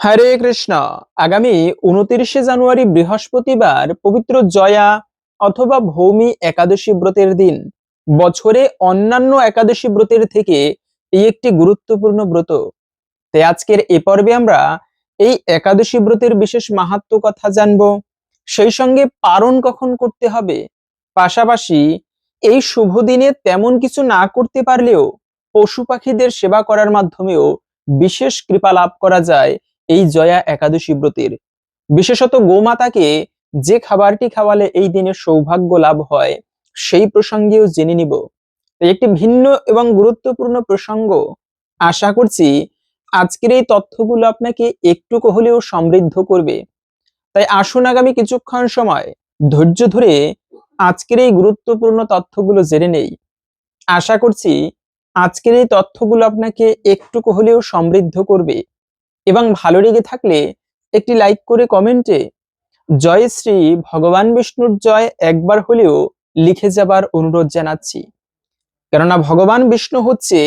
হরে কৃষ্ণ। আগামী উনত্রিশে জানুয়ারি বৃহস্পতিবার পবিত্র জয়া অথবা ভৌমি একাদশী ব্রতের দিন। বছরে অন্যান্য একাদশী ব্রতের থেকে এই একটি গুরুত্বপূর্ণ ব্রত। তাই আজকের এ পর্বে আমরা এই একাদশী ব্রতের বিশেষ মাহাত্ম কথা জানব। সেই সঙ্গে পারণ কখন করতে হবে? পাশাপাশি এই শুভ দিনে তেমন কিছু না করতে পারলেও পশু পাখিদের সেবা করার মাধ্যমেও বিশেষ কৃপা লাভ করা যায় এই জয়া একাদশী ব্রতের। বিশেষত গোমাতাকে যে খাবারটি খাওয়ালে এই দিনে সৌভাগ্য লাভ হয়, সেই প্রসঙ্গেও জেনে নিব। একটি ভিন্ন এবং গুরুত্বপূর্ণ প্রসঙ্গ আশা করছি আজকের এই তথ্যগুলো আপনাকে একটু হলেও সমৃদ্ধ করবে। তাই আসুন আগামী কিছুক্ষণ সময় ধৈর্য ধরে আজকের এই গুরুত্বপূর্ণ তথ্যগুলো জেনে নেই। আশা করছি আজকের এই তথ্যগুলো আপনাকে একটু হলেও সমৃদ্ধ করবে। এবং ভালো লেগে থাকলে একটি লাইক করে কমেন্টে জয় শ্রী ভগবান বিষ্ণুর জয় একবার হলেও লিখে যাবার অনুরোধ জানাচ্ছি। কেননা ভগবান বিষ্ণু হচ্ছে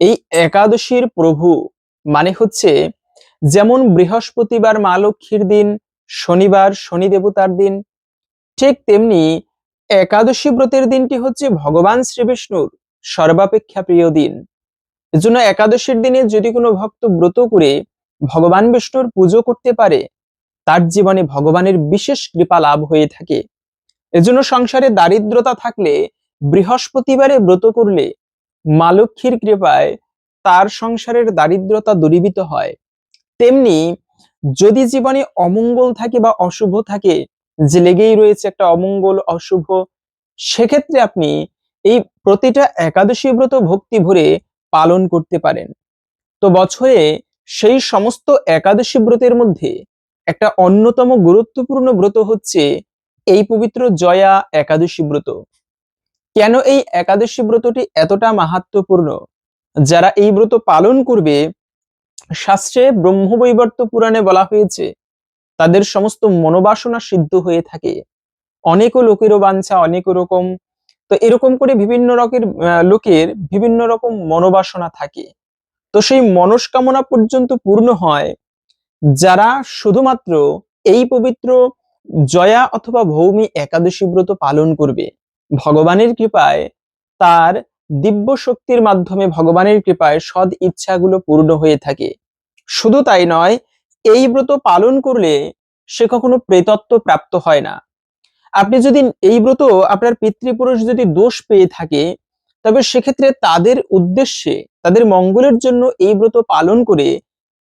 এই একাদশীর প্রভু মানে হচ্ছে যেমন বৃহস্পতিবার মা লক্ষ্মীর দিন, শনিবার শনি দেবতার দিন, ঠিক তেমনি একাদশী ব্রতের দিনটি হচ্ছে ভগবান শ্রীবিষ্ণুর সর্বাপেক্ষা প্রিয় দিন। এজন্য একাদশীর দিনে যদি কোনো ভক্ত ব্রত করে ভগবান বিষ্ণুর পুজো করতে পারে, তার জীবনে ভগবানের বিশেষ কৃপা লাভ হয়ে থাকে। এজন্য সংসারে দারিদ্রতা থাকলে, বৃহস্পতিবারে ব্রত করলে, মা লক্ষ্মীর কৃপায় তার সংসারের দারিদ্রতা দূরীভূত হয়। তেমনি, যদি জীবনে অমঙ্গল থাকে বা অশুভ থাকে, যে লেগেই রয়েছে একটা অমঙ্গল, অশুভ, সেক্ষেত্রে আপনি এই প্রতিটা একাদশী ব্রত ভক্তি ভরে পালন করতে পারেন। তো বছরে সেই সমস্ত একাদশী ব্রতের মধ্যে একটা অন্যতম গুরুত্বপূর্ণ ব্রত হচ্ছে এই পবিত্র জয়া একাদশী ব্রত। কেন এই একাদশী ব্রতটি এতটা মাহাত্মপূর্ণ যারা এই ব্রত পালন করবে, শাস্ত্রে ব্রহ্মবৈবর্ত পুরাণে বলা হয়েছে, তাদের সমস্ত মনোবাসনা সিদ্ধ হয়ে থাকে। অনেকও লোকেরও বাঞ্ছা, অনেক রকম। তো এরকম করে বিভিন্ন রকের লোকের বিভিন্ন রকম মনোবাসনা থাকে। তো সেই মনস্কামনা পর্যন্ত পূর্ণ হয় যারা শুধুমাত্র এই পবিত্র জয়া অথবা ভৌমি একাদশী ব্রত পালন করবে। ভগবানের কৃপায় তার দিব্য শক্তির মাধ্যমে ভগবানের কৃপায় সদ ইচ্ছাগুলো পূর্ণ হয়ে থাকে। শুধু তাই নয়, এই ব্রত পালন করলে সে কখনো প্রেতত্ব প্রাপ্ত হয় না। আপনি যদি এই ব্রত আপনার পিতৃপুরুষ যদি দোষ পেয়ে থাকে তবে সেক্ষেত্রে তাদের উদ্দেশ্যে, তাদের মঙ্গলের জন্য এই ব্রত পালন করে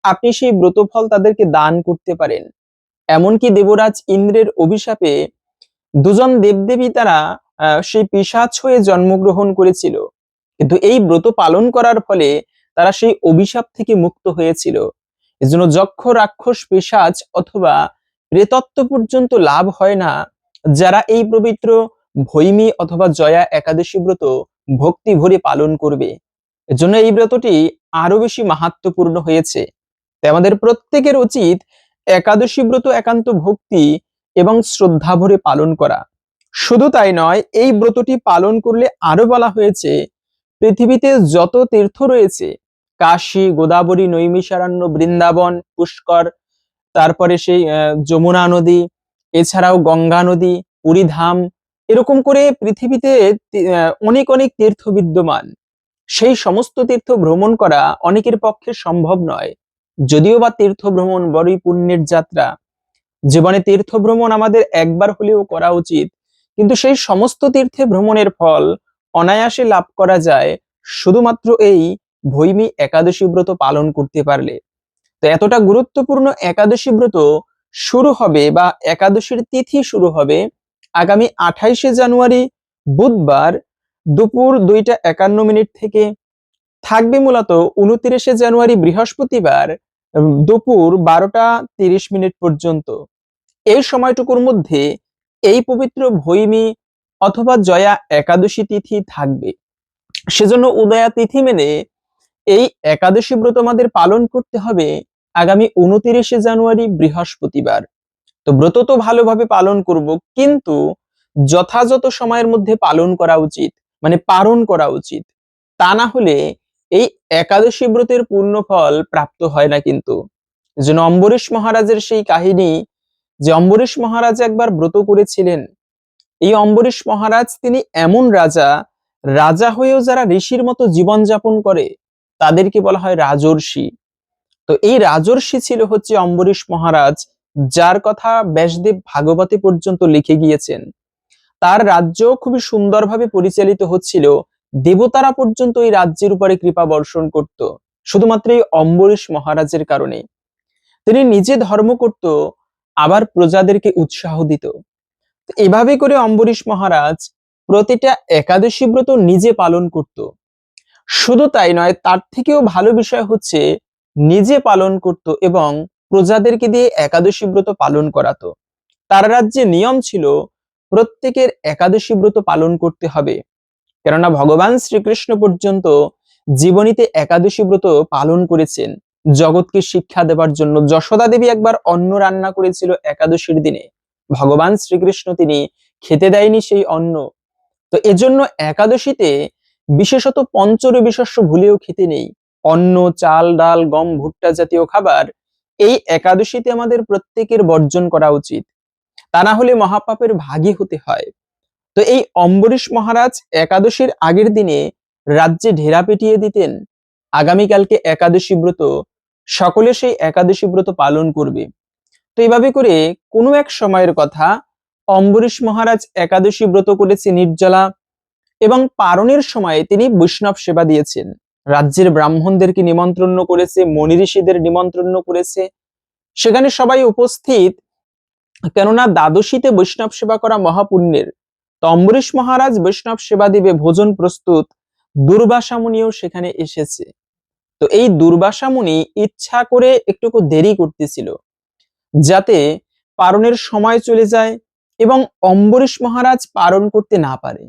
আপনি সেই ব্রত ফল তাদেরকে দান করতে পারেন। এমনকি দেবরাজ ইন্দ্রের অভিশাপে দুজন দেবদেবী তারা সেই পিসাচ হয়ে জন্মগ্রহণ করেছিল। কিন্তু এই ব্রত পালন করার ফলে তারা সেই অভিশাপ থেকে মুক্ত হয়েছিল। এজন্য যক্ষ, রাক্ষস পিসাচ অথবা প্রেতত্ব পর্যন্ত লাভ হয় না। যারা এই পবিত্র ভৈমী অথবা জয়া একাদশী ব্রত ভক্তি ভরে পালন করবে। এজন্য এই ব্রতটি আরও বেশি মাহাত্মপূর্ণ হয়েছে। তাই আমাদের প্রত্যেকের উচিত একাদশী ব্রত, একান্ত ভক্তি এবং শ্রদ্ধা ভরে পালন করা। শুধু তাই নয়, এই ব্রতটি পালন করলে আরও বলা হয়েছে, পৃথিবীতে যত তীর্থ রয়েছে, কাশী, গোদাবরী, নৈমিষারণ্য, বৃন্দাবন, পুষ্কর, তারপরে সেই যমুনা নদী, এছাড়াও গঙ্গা নদী পুরীধাম এরকম করে পৃথিবীতে অনেক অনেক তীর্থ বিদ্যমান। সেই সমস্ত তীর্থ ভ্রমণ করা অনেকের পক্ষে সম্ভব নয়। যদিও বা তীর্থ ভ্রমণ বড়ই পুণ্যের যাত্রা। জীবনে তীর্থ ভ্রমণ আমাদের একবার হলেও করা উচিত। কিন্তু সেই সমস্ত তীর্থে ভ্রমণের ফল অনায়াসে লাভ করা যায় শুধুমাত্র এই ভৈমী একাদশী ব্রত পালন করতে পারলে। তো এতটা গুরুত্বপূর্ণ একাদশী ব্রত শুরু হবে বা একাদশীর তিথি শুরু হবে আগামী আঠাইশে জানুয়ারি বুধবার দুপুর দুইটা একান্ন মিনিট থেকে থাকবে মূলত উনত্রিশে জানুয়ারি বৃহস্পতিবার দুপুর বারোটা তিরিশ মিনিট পর্যন্ত। এই সময়টুকুর মধ্যে এই পবিত্র ভৈমী অথবা জয়া একাদশী তিথি থাকবে। সেজন্য উদয়া তিথি মেনে এই একাদশী ব্রত আমাদের পালন করতে হবে আগামী উনতিরিশে জানুয়ারি বৃহস্পতিবার। তো ব্রত তো ভালোভাবে পালন করব, কিন্তু যথাযথ সময়ের মধ্যে পালন করা উচিত মানে পালন করা উচিত, তা না হলে এই একাদশী ব্রতের পূর্ণ ফল প্রাপ্ত হয় না কিন্তু। যেন অম্বরীশ মহারাজের সেই কাহিনী, যে অম্বরীশ মহারাজ একবার ব্রত করেছিলেন, এই অম্বরীশ মহারাজ তিনি এমন রাজা রাজা হয়েও যারা ঋষির মতো জীবনযাপন করে, তাদেরকে বলা হয় রাজর্ষি। তো এই রাজর্ষি ছিল হচ্ছে অম্বরীশ মহারাজ যার কথা ব্যাসদেব ভাগবতী পর্যন্ত লিখে গিয়েছেন। তার রাজ্য খুবই সুন্দরভাবে পরিচালিত হচ্ছিল। দেবতারা পর্যন্ত এই রাজ্যের উপরে কৃপা বর্ষণ করত, শুধুমাত্র এই অম্বরীশ মহারাজের কারণে। তিনি নিজে ধর্ম করত, আবার প্রজাদেরকে উৎসাহ দিত। এভাবে করে অম্বরীশ মহারাজ প্রতিটা একাদশী ব্রত নিজে পালন করত। শুধু তাই নয়, তার থেকেও ভালো বিষয় হচ্ছে, নিজে পালন করত এবং প্রজাদেরকে দিয়ে একাদশী ব্রত পালন করাতো তার রাজ্যে নিয়ম ছিল, প্রত্যেকের একাদশী ব্রত পালন করতে হবে। কেননা ভগবান শ্রীকৃষ্ণ পর্যন্ত জীবনীতে একাদশী ব্রত পালন করেছেন। জগৎকে শিক্ষা দেবার জন্য যশোদা দেবী একবার অন্ন রান্না করেছিল একাদশীর দিনে। ভগবান শ্রীকৃষ্ণ তিনি খেতে দেয়নি সেই অন্ন। তো এজন্য একাদশীতে বিশেষত পঞ্চরবি শস্য ভুলেও খেতে নেই। অন্ন, চাল, ডাল, গম, ভুট্টা জাতীয় খাবার এই একাদশীতে আমাদের প্রত্যেকের বর্জন করা উচিত। তা না হলে মহাপাপের ভাগী হতে হয়। তো এই অম্বরীশ মহারাজ একাদশীর আগের দিনে রাজ্যে ঢেরা পেটিয়ে দিতেন। আগামীকালকে একাদশী ব্রত, সকলে সেই একাদশী ব্রত পালন করবে। তো এইভাবে করে কোনো এক সময়ের কথা অম্বরীশ মহারাজ একাদশী ব্রত করেছে নির্জলা এবং পারণের সময়ে তিনি বৈষ্ণব সেবা দিয়েছেন। রাজ্যের ব্রাহ্মণদেরকে নিমন্ত্রণ করেছে মনি ঋষিদের নিমন্ত্রণ করেছে। সেখানে সবাই উপস্থিত। কেননা দ্বাদশীতে বৈষ্ণব সেবা করা মহাপুণ্যের। তো অম্বরীশ মহারাজ বৈষ্ণব সেবা দিবে, ভোজন প্রস্তুত। দুর্বাসা মুনিও সেখানে এসেছে। তো এই দুর্বাসা মুনি ইচ্ছা করে একটুকু দেরি করতেছিল, যাতে পারণের সময় চলে যায় এবং অম্বরীশ মহারাজ পারণ করতে না পারে।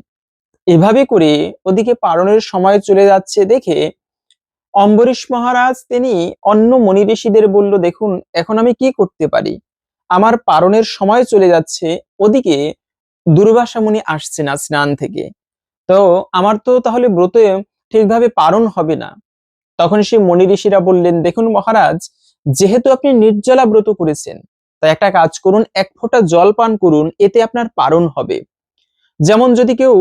এভাবে করে ওদিকে পারণের সময় চলে যাচ্ছে দেখে অম্বরীশ মহারাজ তিনি অন্য মনি ঋষিদের বলল, দেখুন, এখন আমি কি করতে পারি? আমার পারণের সময় চলে যাচ্ছে, ওদিকে দুর্বাসা মুনি আসছে না স্নান থেকে। তো আমার তো তাহলে ব্রতে ঠিকভাবে পারণ হবে না। তখন সেই মনি ঋষিরা বললেন, দেখুন মহারাজ, যেহেতু আপনি নির্জলা ব্রত করেছেন, তাই একটা কাজ করুন, এক ফোঁটা জল পান করুন, এতে আপনার পারণ হবে। যেমন যদি কেউ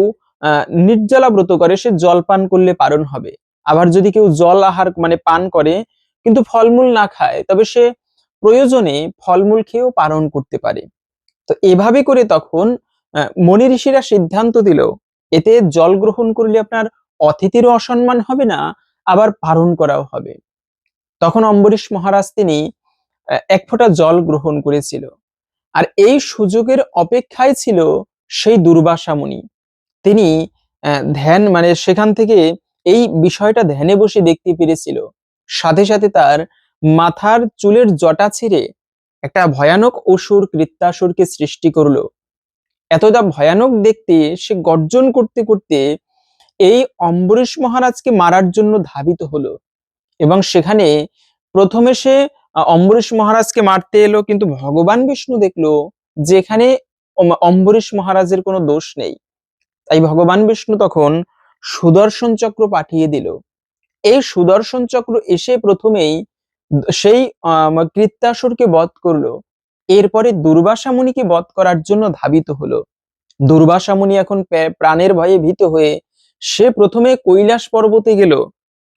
নির্জলা ব্রত করে, সে জল পান করলে পারণ হবে। আবার যদি কেউ জল আহার মানে পান করে, কিন্তু ফলমূল না খায়, তবে সে প্রয়োজনে ফলমূল খেয়েও পালন করতে পারে। তো এভাবে করে তখন মনি ঋষিরা সিদ্ধান্ত দিল, এতে জল গ্রহণ করলে আপনার অতিথিরও অসম্মান হবে না, আবার পালন করাও হবে। তখন অম্বরীশ মহারাজ তিনি এক ফোঁটা জল গ্রহণ করেছিল। আর এই সুযোগের অপেক্ষায় ছিল সেই দুর্বাসা মুনি। তিনি ধ্যান মানে সেখান থেকে এই বিষয়টা ধ্যানে বসে দেখতে পেরেছিল। সাথে সাথে তার মাথার চুলের জটা ছিঁড়ে একটা ভয়ানক অসুর কৃত্যাসুরকে সৃষ্টি করল। এতটা ভয়ানক দেখতে, সে গর্জন করতে করতে এই অম্বরীশ মহারাজকে মারার জন্য ধাবিত হলো এবং সেখানে প্রথমে সে অম্বরীশ মহারাজকে মারতে এলো, কিন্তু ভগবান বিষ্ণু দেখল যে এখানে অম্বরীশ মহারাজের কোনো দোষ নেই। তাই ভগবান বিষ্ণু তখন সুদর্শন চক্র পাঠিয়ে দিল। এই সুদর্শন চক্র এসে প্রথমেই সেই কৃত্যাসুরকে বধ করল। এরপরে দুর্বাসা মুনিকে বধ করার জন্য ধাবিত হলো। দুর্বাসা মুনি এখন প্রাণের ভয়ে ভীত হয়ে সে প্রথমে কৈলাস পর্বতে গেল,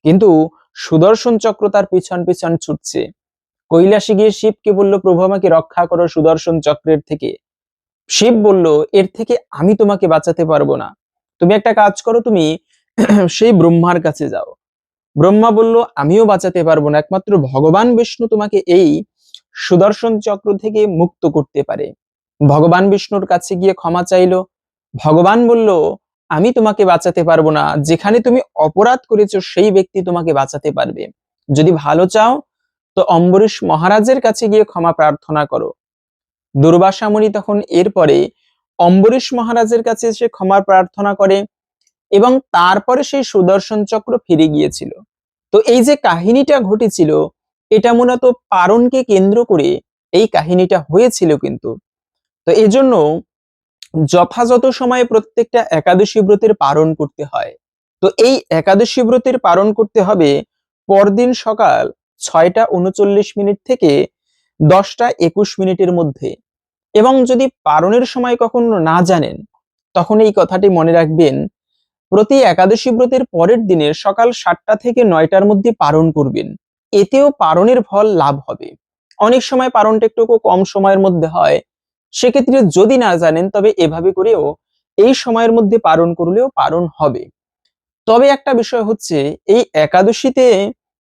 কিন্তু সুদর্শন চক্র তার পিছন পিছন ছুটছে। কৈলাসে গিয়ে শিবকে বলল, প্রভু, আমাকে রক্ষা করো সুদর্শন চক্রের থেকে। শিব বলল, এর থেকে আমি তোমাকে বাঁচাতে পারব না। তুমি একটা কাজ করো, তুমি সেই ব্রহ্মার কাছে যাও। ব্রহ্মা বলল, আমিও বাঁচাতে পারব না। একমাত্র ভগবান বিষ্ণু তোমাকে এই সুদর্শন চক্র থেকে মুক্ত করতে পারে। ভগবান বিষ্ণুর কাছে গিয়ে ক্ষমা চাইল। ভগবান বলল, আমি তোমাকে বাঁচাতে পারব না। যেখানে তুমি অপরাধ করেছ, সেই ব্যক্তি তোমাকে বাঁচাতে পারবে। যদি ভালো চাও, তো অম্বরীশ মহারাজের কাছে গিয়ে ক্ষমা প্রার্থনা করো। দুর্বাসামণি তখন এরপরে অম্বরীশ মহারাজের কাছে এসে ক্ষমা প্রার্থনা করে এবং তারপরে সেই সুদর্শন চক্র ফিরে গিয়েছিল। তো এই যে কাহিনীটা ঘটেছিল, এটা মূলত পারণকে কেন্দ্র করে এই কাহিনীটা হয়েছিল কিন্তু। তো এই জন্য যথাযথ সময়ে প্রত্যেকটা একাদশী ব্রতের পালন করতে হয়। তো এই একাদশী ব্রতের পালন করতে হবে পরদিন সকাল ছয়টা উনচল্লিশ মিনিট থেকে দশটা একুশ মিনিটের মধ্যে। এবং যদি পারণের সময় কখনো না জানেন, তখন এই কথাটি মনে রাখবেন, প্রতি একাদশী ব্রতের পরের দিনের সকাল সাতটা থেকে নয়টার মধ্যে পারণ করবেন। এতেও পারণের ফল লাভ হবে। অনেক সময় পারণটা একটু কম সময়ের মধ্যে হয়। সেক্ষেত্রে যদি না জানেন, তবে এভাবে করেও এই সময়ের মধ্যে পারণ করলেও পারণ হবে। তবে একটা বিষয় হচ্ছে, এই একাদশীতে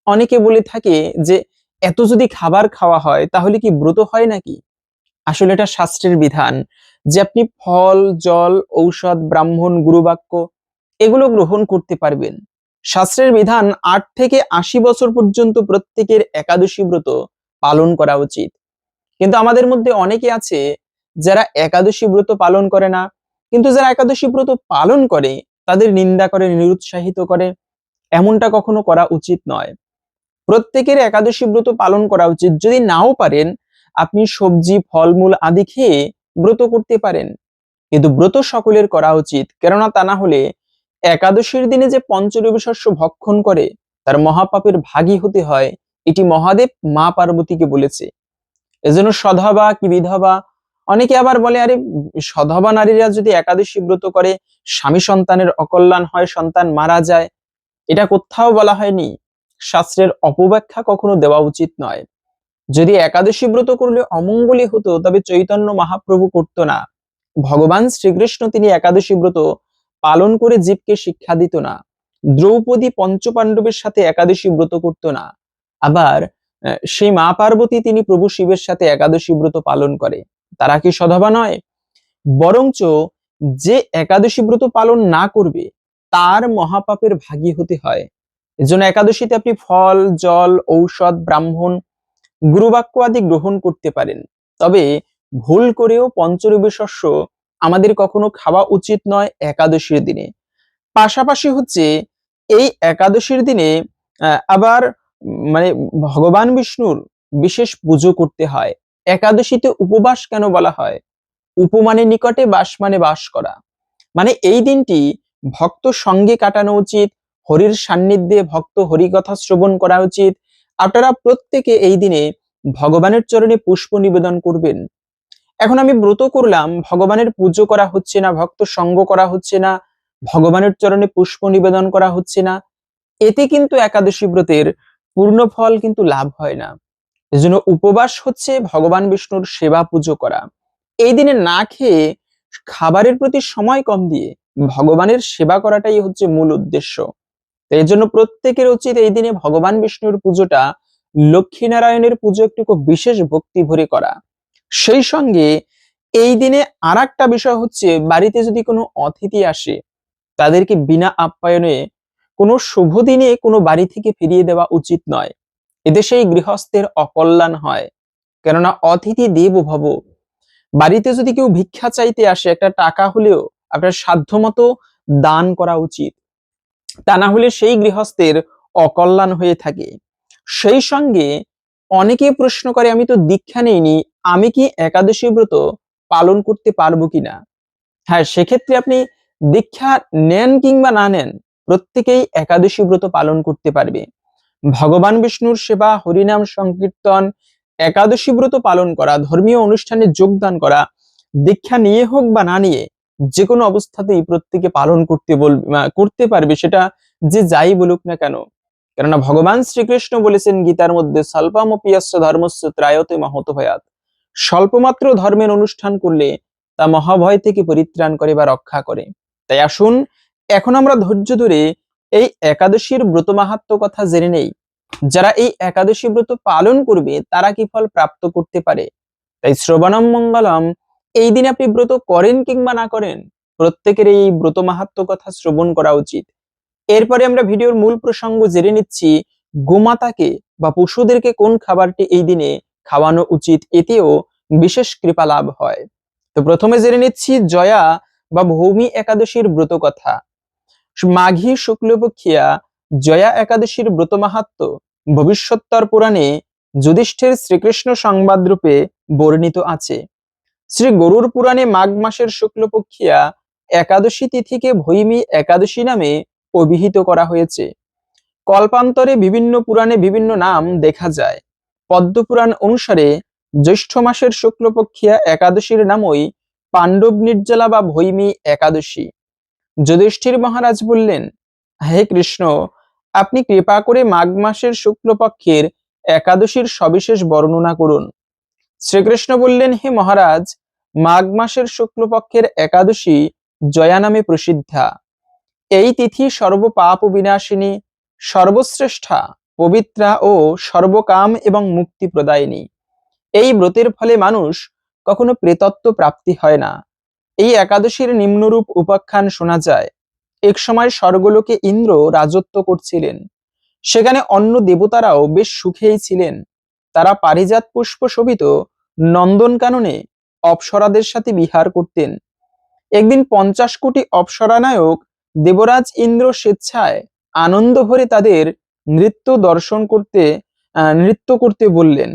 অনেকে বলে থাকে যে এত যদি খাবার খাওয়া হয়, তাহলে কি ব্রত হয় নাকি? আসলে এটা শাস্ত্রের বিধান যে আপনি ফল, জল, ঔষধ, ব্রাহ্মণ, গুরুবাক্য এগুলো গ্রহণ করতে পারবেন। শাস্ত্রের বিধান আট থেকে আশি বছর পর্যন্ত প্রত্যেকের একাদশী ব্রত পালন করা উচিত। কিন্তু আমাদের মধ্যে অনেকে আছে যারা একাদশী ব্রত পালন করে না, কিন্তু যারা একাদশী ব্রত পালন করে, তাদের নিন্দা করে, নিরুৎসাহিত করে, এমনটা কখনো করা উচিত নয়। প্রত্যেকের একাদশী ব্রত পালন করা উচিত। যদি নাও পারেন, আপনি সবজি, ফলমূল আদি খেয়ে ব্রত করতে পারেন। কিন্তু ব্রত সকলের করা উচিত। কেননা তা না হলে একাদশীর দিনে যে পঞ্চরবি শস্য ভক্ষণ করে, তার মহাপাপের ভাগী হতে হয়। এটি মহাদেব মা পার্বতীকে বলেছে। এজন্য সধবা কি বিধবা, অনেকে আবার বলে, আরে, সধবা নারীরা যদি একাদশী ব্রত করে, স্বামী সন্তানের অকল্যাণ হয়, সন্তান মারা যায়। এটা কোথাও বলা হয়নি। শাস্ত্রের অপব্যাখ্যা কখনো দেওয়া উচিত নয়। যদি একাদশী ব্রত করলে অমঙ্গলই হতো, তবে চৈতন্য মহাপ্রভু করতো না। ভগবান শ্রীকৃষ্ণ তিনি একাদশী ব্রত পালন করে জীবকে শিক্ষা দিত না। দ্রৌপদী পঞ্চপাণ্ডবের সাথে একাদশী ব্রত করত না। আবার সেই মা পার্বতী তিনি প্রভু শিবের সাথে একাদশী ব্রত পালন করে। তারা কি সধবা নয়? বরঞ্চ যে একাদশী ব্রত পালন না করবে, তার মহাপাপের ভাগী হতে হয়। এজন্য একাদশীতে আপনি ফল, জল, ঔষধ, ব্রাহ্মণ গুরুবাক্য আদি গ্রহণ করতে পারেন। তবে ভুল করেও পঞ্চরবি শস্য আমাদের কখনো খাওয়া উচিত নয় একাদশীর দিনে। পাশাপাশি হচ্ছে এই একাদশীর দিনে আবার মানে ভগবান বিষ্ণুর বিশেষ পুজো করতে হয়। একাদশীতে উপবাস কেন বলা হয়? উপমানে নিকটে বাস মানে বাস করা। মানে এই দিনটি ভক্ত সঙ্গে কাটানো উচিত হরির সান্নিধ্যে ভক্ত হরিকথা শ্রবণ করা উচিত। আপনারা প্রত্যেকে এই দিনে ভগবানের চরণে পুষ্প নিবেদন করবেন। এখন আমি ব্রত করলাম, ভগবানের পুজো করা হচ্ছে না, ভক্ত সঙ্গ করা হচ্ছে না, ভগবানের চরণে পুষ্প নিবেদন করা হচ্ছে না। এতে কিন্তু একাদশী ব্রতের পূর্ণ ফল কিন্তু লাভ হয় না। এজন্য উপবাস হচ্ছে, ভগবান বিষ্ণুর সেবা পুজো করা। এই দিনে না খেয়ে খাবারের প্রতি সময় কম দিয়ে ভগবানের সেবা করাটাই হচ্ছে মূল উদ্দেশ্য। এই জন্য প্রত্যেকের উচিত এই দিনে ভগবান বিষ্ণুর পুজোটা লক্ষ্মীনারায়ণের পুজো একটু খুব বিশেষ ভক্তি ভরে করা। সেই সঙ্গে এই দিনে আর একটা বিষয় হচ্ছে, বাড়িতে যদি কোনো অতিথি আসে, তাদেরকে বিনা আপ্যায়নে কোনো শুভ দিনে কোনো বাড়ি থেকে ফিরিয়ে দেওয়া উচিত নয়। এদেশেই গৃহস্থের অকল্যাণ হয়। কেননা অতিথি দেব ভব। বাড়িতে যদি কেউ ভিক্ষা চাইতে আসে, একটা টাকা হলেও আপনার সাধ্যমতো দান করা উচিত। তা না হলে সেই গৃহস্থের অকল্যাণ হয়ে থাকে। সেই সঙ্গে অনেকে প্রশ্ন করে, আমি তো দীক্ষা নেইনি, আমি কি একাদশী ব্রত পালন করতে পারব কিনা? হ্যাঁ সেক্ষেত্রে আপনি দীক্ষা নেন কিংবা না নেন, প্রত্যেকেই একাদশী ব্রত পালন করতে পারবে। ভগবান বিষ্ণুর সেবা, হরিনাম সংকীর্তন, একাদশী ব্রত পালন করা, ধর্মীয় অনুষ্ঠানে যোগদান করা, দীক্ষা নিয়ে হোক বা না নিয়ে যে কোনো অবস্থাতেই প্রত্যেকে পালন করতে বলবে করতে পারবে, সেটা যে যাই বলুক না কেন। কেননা ভগবান শ্রীকৃষ্ণ বলেছেন গীতার মধ্যে স্বল্পমপিয়াস্য ধর্মস্য ত্রায়তে মহত ভয়াত। স্বল্পমাত্র ধর্মের অনুষ্ঠান করলে তা মহাভয় থেকে পরিত্রাণ করে বা রক্ষা করে। তাই আসুন, এখন আমরা ধৈর্য ধরে এই একাদশীর ব্রত মাহাত্ম কথা জেনে নেই। যারা এই একাদশী ব্রত পালন করবে, তারা কি ফল প্রাপ্ত করতে পারে? তাই শ্রবণম মঙ্গলম এই দিনে আপনি ব্রত করেন কিংবা না করেন, প্রত্যেকের এই ব্রত মাহাত্ম কথা শ্রবণ করা উচিত। এরপরে আমরা ভিডিওর মূল প্রসঙ্গ জেনে নিচ্ছি, গোমাতাকে বা পশুদেরকে কোন খাবারটি এই দিনে খাওয়ানো উচিত এতেও বিশেষ কৃপা লাভ হয়। তো প্রথমে জেনে নিচ্ছি জয়া বা ভৌমি একাদশীর ব্রত কথা। মাঘী শুক্লপক্ষিয়া জয়া একাদশীর ব্রত মাহাত্ম ভবিষ্যত্তর পুরাণে যুধিষ্ঠির শ্রীকৃষ্ণ সংবাদ রূপে বর্ণিত আছে। শ্রী গরুর পুরাণে মাঘ মাসের শুক্লপক্ষিয়া একাদশী তিথিকে ভৈমী একাদশী নামে অভিহিত করা হয়েছে। কল্পান্তরে বিভিন্ন পুরাণে বিভিন্ন নাম দেখা যায়। পদ্মপুরাণ অনুসারে জ্যৈষ্ঠ মাসের শুক্লপক্ষিয়া একাদশীর নামই পাণ্ডব নির্জলা বা ভৈমী একাদশী। যুধিষ্ঠির মহারাজ বললেন, হে কৃষ্ণ, আপনি কৃপা করে মাঘ মাসের শুক্লপক্ষের একাদশীর সবিশেষ বর্ণনা করুন। শ্রীকৃষ্ণ বললেন, হে মহারাজ, মাঘ মাসের শুক্লপক্ষের একাদশী জয়া নামে প্রসিদ্ধা। এই তিথি সর্বপাপ বিনাশিনী, সর্বশ্রেষ্ঠা, পবিত্রা ও সর্বকাম এবং মুক্তি প্রদায়িনী। এই ব্রতের ফলে মানুষ কখনো প্রেতত্ব প্রাপ্তি হয় না। এই একাদশীর নিম্নরূপ উপাখ্যান শোনা যায়। এক সময় স্বর্গলোকে ইন্দ্র রাজত্ব করছিলেন। সেখানে অন্য দেবতারাও বেশ সুখেই ছিলেন। তারা পারিজাত পুষ্প শোভিত নন্দনকাননে অপ্সরাদের সাথে বিহার করতেন। একদিন পঞ্চাশ কোটি অপ্সরানায়ক দেবরাজ ইন্দ্র স্বেচ্ছায় আনন্দ ভরে তাদের নৃত্য দর্শন করতে নৃত্য করতে বললেন।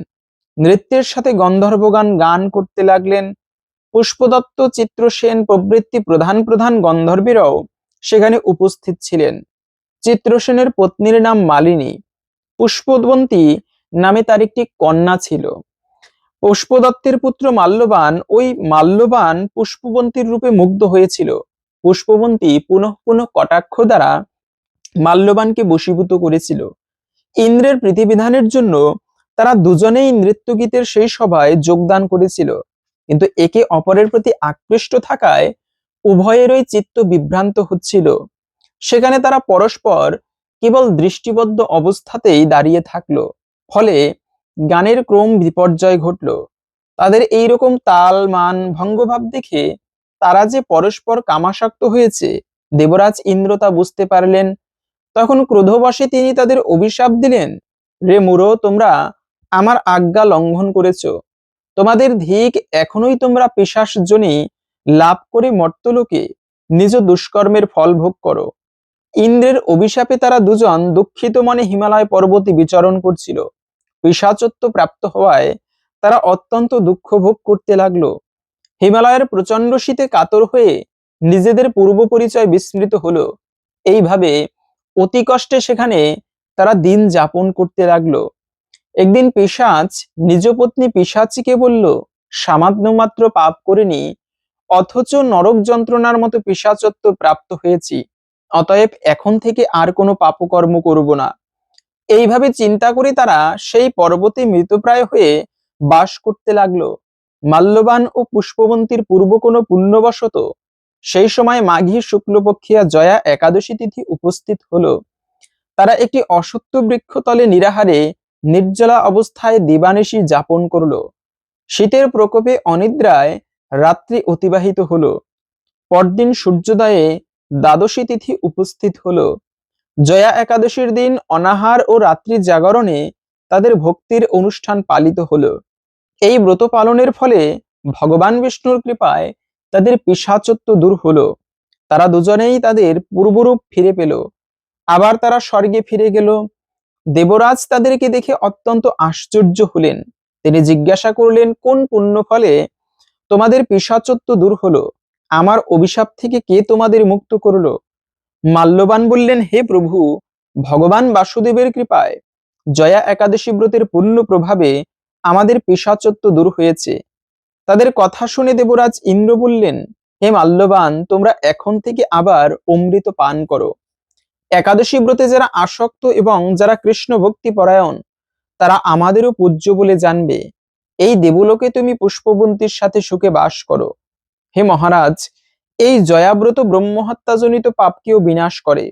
নৃত্যের সাথে গন্ধর্বগান গান করতে লাগলেন। পুষ্পদত্ত চিত্রসেন প্রভৃতি প্রধান প্রধান গন্ধর্বেরাও সেখানে উপস্থিত ছিলেন। চিত্রসেনের পত্নীর নাম মালিনী। পুষ্পবন্তী নামে তার একটি কন্যা ছিল। পুষ্পদত্তের পুত্র মাল্যবান ওই মাল্যবান পুষ্পবন্তীর রূপে মুগ্ধ হয়েছিল। পুষ্পবন্তী পুনঃ পুনঃ কটাক্ষ দ্বারা মাল্যবানকে বশীভূত করেছিল। ইন্দ্রের প্রীতিবিধানের জন্য তারা দুজনেই নৃত্যগীতের সেই সভায় যোগদান করেছিল। কিন্তু একে অপরের প্রতি আকৃষ্ট থাকায় উভয়েরই চিত্ত বিভ্রান্ত হচ্ছিল। সেখানে তারা পরস্পর কেবল দৃষ্টিবদ্ধ অবস্থাতেই দাঁড়িয়ে থাকল। ফলে গানের ক্রম বিপর্যয় ঘটল। তাদের এই রকম তাল, মান, ভঙ্গভাব দেখে তারা যে পরস্পর কামাসক্ত হয়েছে, দেবরাজ ইন্দ্র তা বুঝতে পারলেন। তখন ক্রোধবশে তিনি তাদের অভিশাপ দিলেন, রে মুরো তোমরা আমার আজ্ঞা লঙ্ঘন করেছ। তোমাদের ধিক এখনোই তোমরা পিশাস জনি লাভ করে মর্তলোকে নিজ দুষ্কর্মের ফল ভোগ করো। ইন্দ্রের অভিশাপে তারা দুজন দুঃখিত মনে হিমালয় পর্বতে বিচরণ করছিল। পিশাচত্ব প্রাপ্ত হওয়ায় তারা অত্যন্ত দুঃখ ভোগ করতে লাগল। হিমালয়ের প্রচণ্ড শীতে কাতর হয়ে নিজেদের পূর্ব পরিচয় বিস্মৃত হলো। এইভাবে অতি কষ্টে সেখানে তারা দিন যাপন করতে লাগল। একদিন পিশাচ নিজ পত্নী পিশাচিকে বলল, সামান্য মাত্র পাপ করিনি, অথচ নরক যন্ত্রণার মতো পিশাচত্ব প্রাপ্ত হয়েছি। অতএব এখন থেকে আর কোনো পাপকর্ম করব না। এইভাবে চিন্তা করে তারা সেই পর্বতে মৃতপ্রায় হয়ে বাস করতে লাগল। মাল্যবান ও পুষ্পবন্তীর পূর্ব কোনো পুণ্যবশত সেই সময় মাঘী শুক্লপক্ষিয়া জয়া একাদশী তিথি উপস্থিত হলো। তারা একটি অসত্য বৃক্ষতলে নিরাহারে নির্জলা অবস্থায় দিবানিশি যাপন করল। শীতের প্রকোপে অনিদ্রায় রাত্রি অতিবাহিত হলো। পরদিন সূর্যোদয়ে দ্বাদশী তিথি উপস্থিত হলো। জয়া একাদশীর দিন অনাহার ও রাত্রি জাগরণে তাদের ভক্তির অনুষ্ঠান পালিত হলো। এই ব্রত পালনের ফলে ভগবান বিষ্ণুর কৃপায় তাদের পিসাচত্ব দূর হলো। তারা দুজনেই তাদের পূর্বরূপ ফিরে পেল। আবার তারা স্বর্গে ফিরে গেল। দেবরাজ তাদেরকে দেখে অত্যন্ত আশ্চর্য হলেন। তিনি জিজ্ঞাসা করলেন, কোন পুণ্য ফলে তোমাদের পিসাচত্ব দূর হলো? আমার অভিশাপ থেকে কে তোমাদের মুক্ত করল? মাল্যবান বললেন, হে প্রভু, ভগবান বাসুদেবের কৃপায় জয়া একাদশী ব্রতের পূর্ণ প্রভাবে আমাদের পিসাচত্ব দূর হয়েছে। তাদের কথা শুনে দেবরাজ ইন্দ্র বললেন, হে মাল্যবান, তোমরা এখন থেকে আবার অমৃত পান করো। একাদশী ব্রতে যারা আসক্ত এবং যারা কৃষ্ণ ভক্তি পরায়ণ, তারা আমাদেরও পূজ্য বলে জানবে। এই দেবলোকে তুমি পুষ্পবন্তীর সাথে সুখে বাস করো। হে মহারাজ এই জয়াব্রত ব্রহ্মহত্যাজনিত পাপকেও বিনাশ করে।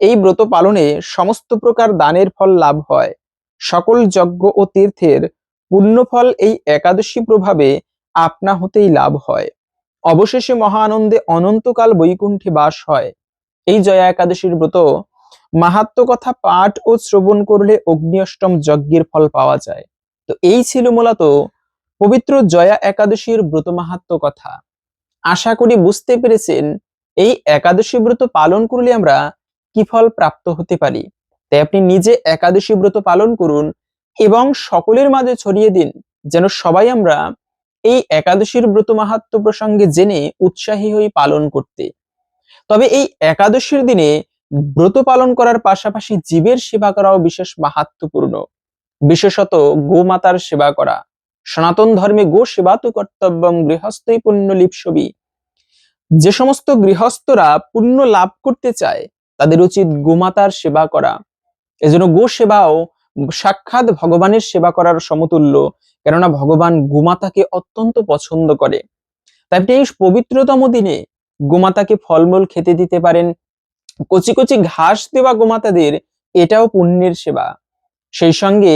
এই ব্রত পালনে সমস্ত প্রকার দানের ফল লাভ হয়। সকল যজ্ঞ ও তীর্থের পুণ্যফল এই একাদশী প্রভাবে আপনা হতেই লাভ হয়। অবশেষে মহানন্দে অনন্তকাল বৈকুণ্ঠে বাস হয়। এই জয়া একাদশীর ব্রত মাহাত্ম কথা পাঠ ও শ্রবণ করলে অগ্নি অষ্টম যজ্ঞের ফল পাওয়া যায়। তো এই ছিল মূলত পবিত্র জয়া একাদশীর ব্রত মাহাত্ম কথা। আশা করি বুঝতে পেরেছেন, এই একাদশী ব্রত পালন করলে আমরা কি ফল প্রাপ্ত হতে পারি? তাই আপনি নিজে একাদশী ব্রত পালন করুন এবং সকলের মাঝে ছড়িয়ে দিন, যেন সবাই আমরা এই একাদশীর ব্রত মাহাত্ম প্রসঙ্গে জেনে উৎসাহী হই পালন করতে। তবে এই একাদশীর দিনে ব্রত পালন করার পাশাপাশি জীবের সেবা করাও বিশেষ মাহাত্মপূর্ণ। বিশেষত গোমাতার সেবা করা। সনাতন ধর্মে গো সেবা তো কর্তব্যম গৃহস্থই পুণ্য লিপসবি। যে সমস্ত গৃহস্থরা পুণ্য লাভ করতে চায়, তাদের উচিত গোমাতার সেবা করা। এজন্য গো সেবাও সাক্ষাৎ ভগবানের সেবা করার সমতুল্য, কেননা ভগবান গোমাতাকে অত্যন্ত পছন্দ করে। তাই আপনি এই পবিত্রতম দিনে গোমাতাকে ফলমূল খেতে দিতে পারেন। কচি কচি ঘাস দেওয়া গোমাতাদের এটাও পুণ্যের সেবা। সেই সঙ্গে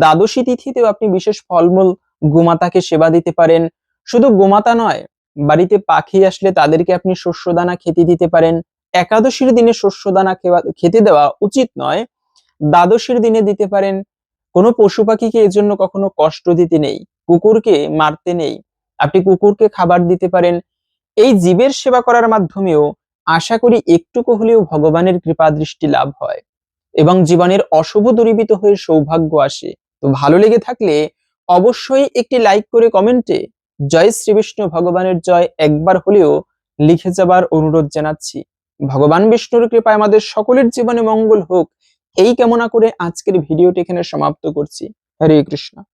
দ্বাদশী তিথিতেও আপনি বিশেষ ফলমূল গোমাতাকে সেবা দিতে পারেন। শুধু গোমাতা নয়, বাড়িতে পাখি আসলে তাদেরকে আপনি শস্যদানা খেতে দিতে পারেন। একাদশীর দিনে শস্যদানা খেতে দেওয়া উচিত নয়, দ্বাদশীর দিনে দিতে পারেন। কোনো পশু পাখিকে এজন্য কখনো কষ্ট দিতে নেই, কুকুরকে মারতে নেই। আপনি কুকুরকে খাবার দিতে পারেন। এই জীবের সেবা করার মাধ্যমেও আশা করি একটুকু হলেও ভগবানের কৃপা দৃষ্টি লাভ হয় এবং জীবনের অশুভ দূরীভূত হয়ে সৌভাগ্য আসে। তো ভালো লেগে থাকলে অবশ্যই একটি লাইক করে কমেন্টে জয় শ্রী বিষ্ণু ভগবানের জয় একবার হলেও লিখে যাবার অনুরোধ জানাচ্ছি। ভগবান বিষ্ণুর কৃপায় আমাদের সকলের জীবনে মঙ্গল হোক। এই কামনা করে আজকের ভিডিওটি এখানে সমাপ্ত করছি। হরে কৃষ্ণ।